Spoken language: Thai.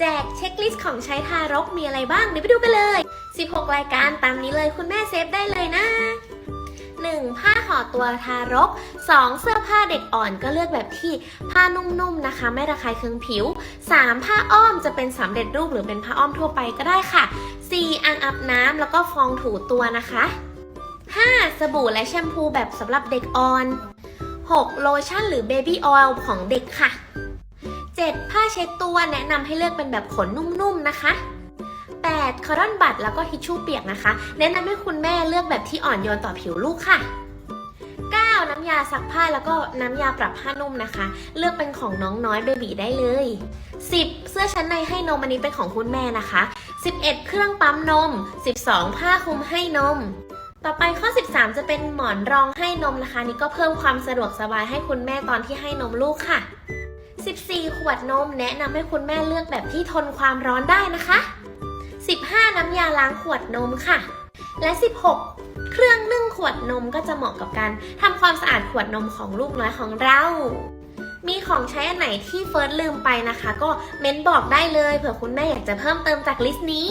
แจกเช็คลิสต์ของใช้ทารกมีอะไรบ้าง เดี๋ยวไปดูกันเลย 16 รายการตามนี้เลยคุณแม่เซฟได้เลยนะ 1. ผ้าห่อตัวทารก 2. เสื้อผ้าเด็กอ่อนก็เลือกแบบที่ผ้านุ่มๆนะคะ ไม่ระคายเคืองผิว 3. ผ้าอ้อมจะเป็นสำเร็จรูปหรือเป็นผ้าอ้อมทั่วไปก็ได้ค่ะ 4. อ่างอาบน้ำแล้วก็ฟองถูตัวนะคะ 5. สบู่และแชมพูแบบสำหรับเด็กอ่อน 6. โลชั่นหรือเบบี้ออยล์ของเด็กค่ะ 7. ผ้าเช็ดตัวแนะนำให้เลือกเป็นแบบขนนุ่มๆนะคะ 8. คอรอนบัตแล้วก็ทิชชู่เปียกนะคะ แนะนำให้คุณแม่เลือกแบบที่อ่อนโยนต่อผิวลูกค่ะ 9. น้ำยาซักผ้าแล้วก็น้ำยาปรับผ้านุ่มนะคะ เลือกเป็นของน้องน้อยเบบีได้เลย 10. เสื้อชั้นในให้นมอันนี้เป็นของคุณแม่นะคะ 11 เครื่องปั๊มนม 12 ผ้าคลุมให้นม ต่อไปข้อ 13 จะเป็นหมอนรองให้นมนะคะ นี่ก็เพิ่มความสะดวกสบายให้คุณแม่ตอนที่ให้นมลูกค่ะ 14 ขวดนม แนะนำให้คุณแม่เลือกแบบที่ทนความร้อนได้นะคะ 15 น้ำยาล้างขวดนมค่ะ และ 16 เครื่องนึ่งขวดนมก็จะเหมาะกับการทำความสะอาดขวดนมของลูกน้อยของเรา มีของใช้อันไหนที่เฟิร์สลืมไปนะคะ ก็เม้นบอกได้เลยเผื่อคุณแม่อยากจะเพิ่มเติมจากลิสต์นี้